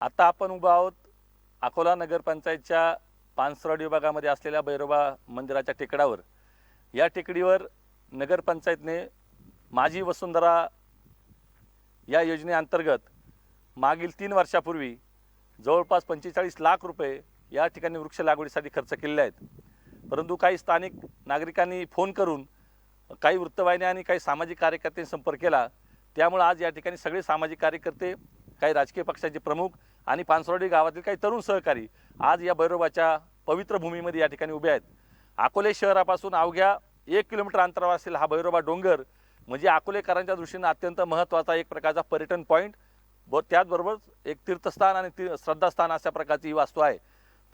आता आपण उभा आहोत अकोला नगरपंचायतच्या पानसरवाडी विभागामध्ये असलेल्या भैरोबा मंदिराच्या टेकडावर या टेकडीवर नगरपंचायतने माझी वसुंधरा या योजनेअंतर्गत मागील तीन वर्षापूर्वी जवळपास पंचेचाळीस लाख रुपये या ठिकाणी वृक्ष लागवडीसाठी खर्च केलेले आहेत. परंतु काही स्थानिक नागरिकांनी फोन करून काही वृत्तवाहिन्या आणि काही सामाजिक कार्यकर्त्यांनी संपर्क केला. त्यामुळे आज या ठिकाणी सगळे सामाजिक कार्यकर्ते काही राजकीय पक्षाचे प्रमुख आणि पानसरोडी गावातील काही तरुण सहकारी आज या भैरोबाच्या पवित्र भूमीमध्ये या ठिकाणी उभे आहेत. अकोले शहरापासून अवघ्या एक किलोमीटर अंतरावर असेल हा भैरोबा डोंगर म्हणजे अकोलेकरांच्या दृष्टीनं अत्यंत महत्त्वाचा एक प्रकारचा पर्यटन पॉईंट व त्याचबरोबर एक तीर्थस्थान आणि ती श्रद्धास्थान अशा प्रकारची ही वास्तू आहे.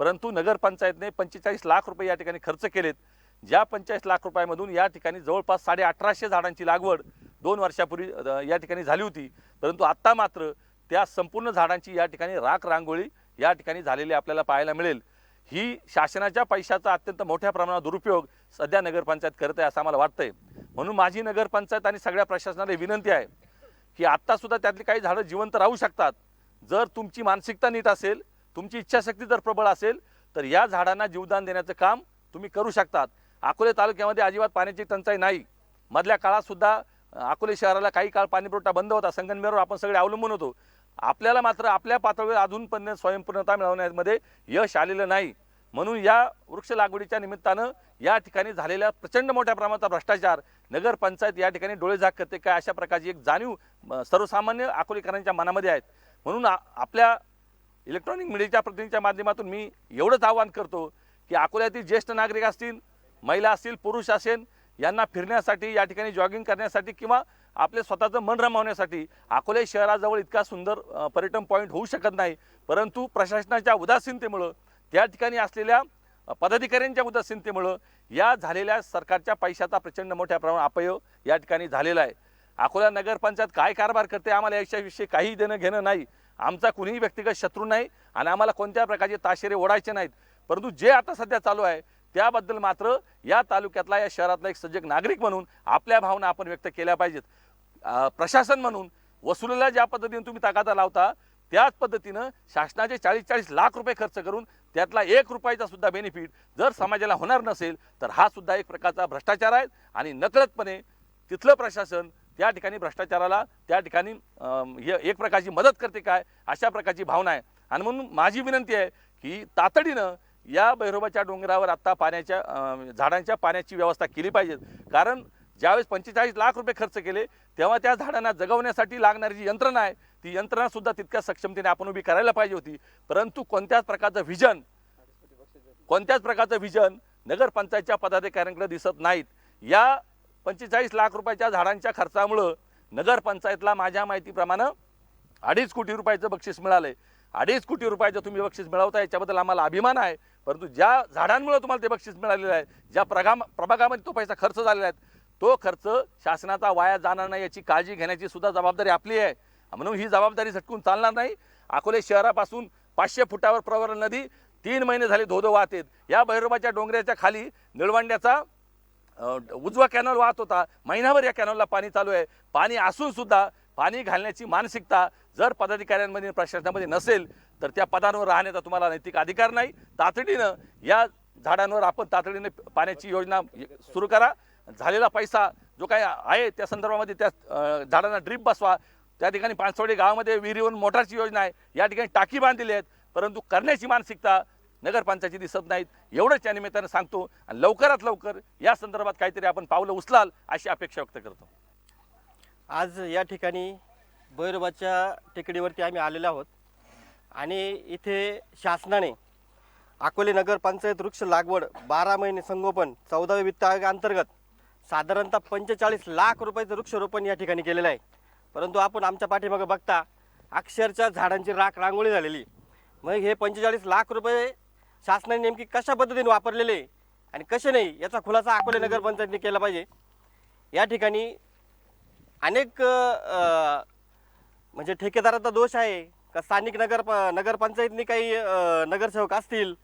परंतु नगरपंचायतने पंचेचाळीस लाख रुपये या ठिकाणी खर्च केलेत. ज्या पंचेचाळीस लाख रुपयामधून या ठिकाणी जवळपास साडे अठराशे झाडांची लागवड दोन वर्षापूर्वी या ठिकाणी झाली होती. परंतु आत्ता मात्र त्या संपूर्ण झाडांची या ठिकाणी राख रांगोळी या ठिकाणी झालेली आपल्याला पाहायला मिळेल. ही शासनाच्या पैशाचा अत्यंत मोठ्या प्रमाणात दुरुपयोग सध्या नगरपंचायत करत आहे असं आम्हाला वाटतंय. म्हणून माझी नगरपंचायत आणि सगळ्या प्रशासनाला विनंती आहे की आत्तासुद्धा त्यातली काही झाडं जिवंत राहू शकतात. जर तुमची मानसिकता नीट असेल तुमची इच्छाशक्ती जर प्रबळ असेल तर या झाडांना जीवदान देण्याचं काम तुम्ही करू शकतात. अकोले तालुक्यामध्ये अजिबात पाण्याची टंचाई नाही. मधल्या काळातसुद्धा अकोले शहराला काही काळ पाणीपुरवठा बंद होता. संगमनेरवर आपण सगळे अवलंबून होतो. आपल्याला मात्र आपल्या पातळीवर अजूनपर्यंत स्वयंपूर्णता मिळवण्यामध्ये यश आलेलं नाही. म्हणून या वृक्ष लागवडीच्या निमित्तानं या ठिकाणी झालेल्या प्रचंड मोठ्या प्रमाणाचा भ्रष्टाचार नगरपंचायत या ठिकाणी डोळेझाक करते काय अशा प्रकारची एक जाणीव सर्वसामान्य अकोलेकरांच्या मनामध्ये आहेत. म्हणून आपल्या इलेक्ट्रॉनिक मीडियाच्या प्रतिनिधीच्या माध्यमातून मी एवढंच आवाहन करतो की अकोल्यातील ज्येष्ठ नागरिक असतील महिला असतील पुरुष असेल यांना फिरण्यासाठी या ठिकाणी जॉगिंग करण्यासाठी किंवा आपले स्वतःचं मन रमावण्यासाठी अकोले शहराजवळ इतका सुंदर पर्यटन पॉईंट होऊ शकत नाही. परंतु प्रशासनाच्या उदासीनतेमुळं त्या ठिकाणी असलेल्या पदाधिकाऱ्यांच्या उदासीनतेमुळं या झालेल्या सरकारच्या पैशाचा प्रचंड मोठ्या प्रमाणात अपयोग या ठिकाणी झालेला आहे. अकोला नगरपंचायत काय कारभार करते आम्हाला याच्याविषयी काही देणं घेणं नाही. आमचा कुणीही व्यक्तिगत शत्रू नाही आणि आम्हाला कोणत्या प्रकारचे ताशेरे ओढायचे नाहीत. परंतु जे आता सध्या चालू आहे त्याबद्दल मात्र या तालुक्यातला या शहरातला एक सजग नागरिक म्हणून आपल्या भावना आपण व्यक्त केल्या पाहिजेत. प्रशासन म्हणून वसुलीला ज्या पद्धतीने तुम्ही तगादा लावता त्याच पद्धतीनं शासनाचे चाळीस चाळीस लाख रुपये खर्च करून त्यातला एक रुपयाचा सुद्धा बेनिफिट जर समाजाला होणार नसेल तर हा सुद्धा एक प्रकारचा भ्रष्टाचार आहे आणि नकळतपणे तिथलं प्रशासन त्या ठिकाणी भ्रष्टाचाराला त्या ठिकाणी हे एक प्रकारची मदत करते काय अशा प्रकारची भावना आहे. आणि म्हणून माझी विनंती आहे की तातडीनं या भैरोबाच्या डोंगरावर आत्ता पाण्याच्या झाडांच्या पाण्याची व्यवस्था केली पाहिजे कारण ज्यावेळेस पंचेचाळीस लाख रुपये खर्च केले तेव्हा त्या झाडांना जगवण्यासाठी लागणारी जी यंत्रणा आहे ती यंत्रणा सुद्धा तितक्या सक्षमतेने आपण उभी करायला पाहिजे होती. परंतु कोणत्याच प्रकारचं व्हिजन कोणत्याच प्रकारचं व्हिजन नगरपंचायतच्या पदाधिकाऱ्यांकडे दिसत नाहीत. या पंचेचाळीस लाख रुपयाच्या झाडांच्या खर्चामुळं नगरपंचायतला माझ्या माहितीप्रमाणे अडीच कोटी रुपयाचं बक्षीस मिळालं आहे अडीच कोटी रुपयाचं तुम्ही बक्षीस मिळवता याच्याबद्दल आम्हाला अभिमान आहे. परंतु ज्या झाडांमुळे तुम्हाला ते बक्षीस मिळालेलं आहे ज्या प्रगा प्रभागामध्ये तो पैसा खर्च झालेला आहे तो खर्च शासनाचा वाया जाणार नाही याची काळजी घेण्याची सुद्धा जबाबदारी आपली आहे. म्हणून ही जबाबदारी झटकून चालणार नाही. अकोले शहरापासून पाचशे फुटावर प्रवर नदी तीन महिने झाले धोधो वाहतेत या भैरवाच्या डोंगराच्या खाली निळवंड्याचा उजवा कॅनॉल वाहत होता. महिनाभर या कॅनलला पाणी चालू आहे. पाणी असून सुद्धा पाणी घालण्याची मानसिकता जर पदाधिकाऱ्यांमध्ये प्रशासनामध्ये नसेल तर त्या पदांवर राहण्याचा तुम्हाला नैतिक अधिकार नाही. तातडीनं या झाडांवर आपण तातडीने पाण्याची योजना सुरू करा. झालेला पैसा जो काही आहे त्या संदर्भामध्ये त्या झाडांना ड्रीप बसवा. त्या ठिकाणी पानसवडी गावामध्ये विहिरीवरून मोटारची योजना आहे. या ठिकाणी टाकी बांधलेली आहेत. परंतु करण्याची मानसिकता नगरपंचायती दिसत नाहीत. एवढंच त्या निमित्तानं सांगतो आणि लवकरात लवकर या संदर्भात काहीतरी आपण पावलं उचलाल अशी अपेक्षा व्यक्त करतो. आज या ठिकाणी भैरवाच्या टेकडीवरती आम्ही आलेलो आहोत. आणि इथे शासनाने अकोले नगरपंचायत वृक्ष लागवड बारा महिने संगोपन चौदाव्या वित्त आयोगाअंतर्गत साधारणतः पंचेचाळीस लाख रुपयाचं वृक्षारोपण या ठिकाणी केलेलं आहे. परंतु आपण आमच्या पाठीमागं बघता अक्षरशः झाडांची राख रांगोळी झालेली. मग हे पंचेचाळीस लाख रुपये शासनाने नेमकी कशा पद्धतीने वापरलेले आणि कसे नाही याचा खुलासा अकोले नगरपंचायतने केला पाहिजे. या ठिकाणी अनेक म्हणजे ठेकेदाराचा दोष आहे का? स्थानिक नगर नगरपंचायतनी काही नगरसेवक असतील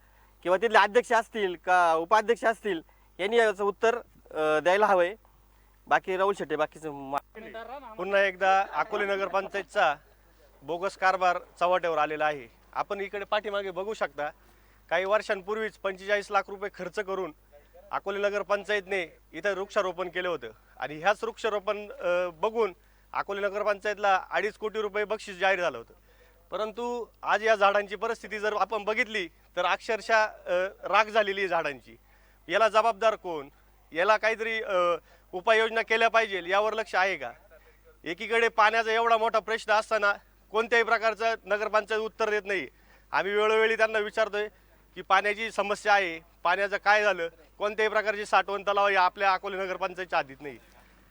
किंवा तिथले अध्यक्ष असतील का उपाध्यक्ष असतील यांनी याचं उत्तर अ, द्यायला हवंय. बाकी राहुल शेट्टे बाकीचं मा- पुन्हा एकदा अकोले नगरपंचायतचा बोगस कारभार चव्हाट्यावर आलेला आहे. आपण इकडे पाठीमागे बघू शकता काही वर्षांपूर्वीच पंचेचाळीस लाख रुपये खर्च करून अकोले नगर पंचायतने इथं वृक्षारोपण केलं होतं. आणि ह्याच वृक्षारोपण अ, बघून अकोले नगरपंचायतला अडीच कोटी रुपये बक्षीस जाहीर झालं होतं. परंतु आज या झाडांची परिस्थिती जर आपण बघितली तर अक्षरशः अ, राख झालेली आहे झाडांची. याला जबाबदार कोण? याला काहीतरी उपाययोजना केल्या पाहिजे यावर लक्ष आहे का? एकीकडे पाण्याचा एवढा मोठा प्रश्न असताना कोणत्याही प्रकारचं नगरपंचायत उत्तर देत नाही. आम्ही वेळोवेळी त्यांना विचारतोय की पाण्याची समस्या आहे पाण्याचं काय झालं कोणत्याही प्रकारची साठवण तलाव या आपल्या अकोले नगरपंचायतच्या आधीत नाही.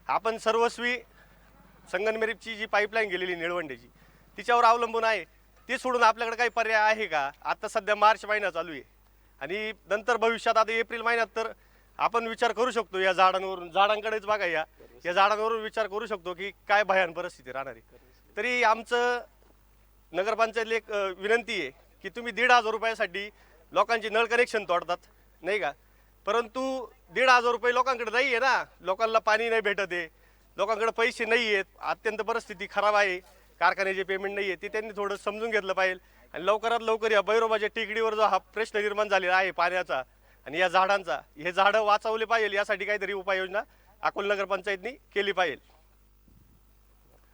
आपण सर्वस्वी संगनमेरीची जी पाईपलाईन गेलेली निळवंडेची तिच्यावर अवलंबून आहे. ते सोडून आपल्याकडे काही पर्याय आहे का? आता सध्या मार्च महिना चालू आहे. आणि नंतर भविष्यात आता एप्रिल महिन्यात तर आपण विचार करू शकतो या झाडांवरून झाडांकडेच बघा या. या झाडांवरून विचार करू शकतो की काय भयान परिस्थिती राहणारी. तरी आमचं नगरपंचायतीला एक अ, विनंती आहे की तुम्ही दीड हजार रुपयासाठी लोकांची नळ कनेक्शन तोडतात नाही का? परंतु दीड हजार रुपये लोकांकडे नाही आहे ना. लोकांना पाणी नाही भेटत आहे. लोकांकडे पैसे नाही आहेत. अत्यंत परिस्थिती खराब आहे. कारखान्याचे पेमेंट नाही आहे. ते त्यांनी थोडं समजून घेतलं पाहिजे. आणि लवकरात लवकर या बैरोबाच्या टेकडीवर जो हा प्रश्न निर्माण झालेला आहे पाण्याचा आणि या झाडांचा हे झाडं वाचवले पाहिजे यासाठी काहीतरी उपाययोजना अकोला नगरपंचायतनी केली पाहिजे.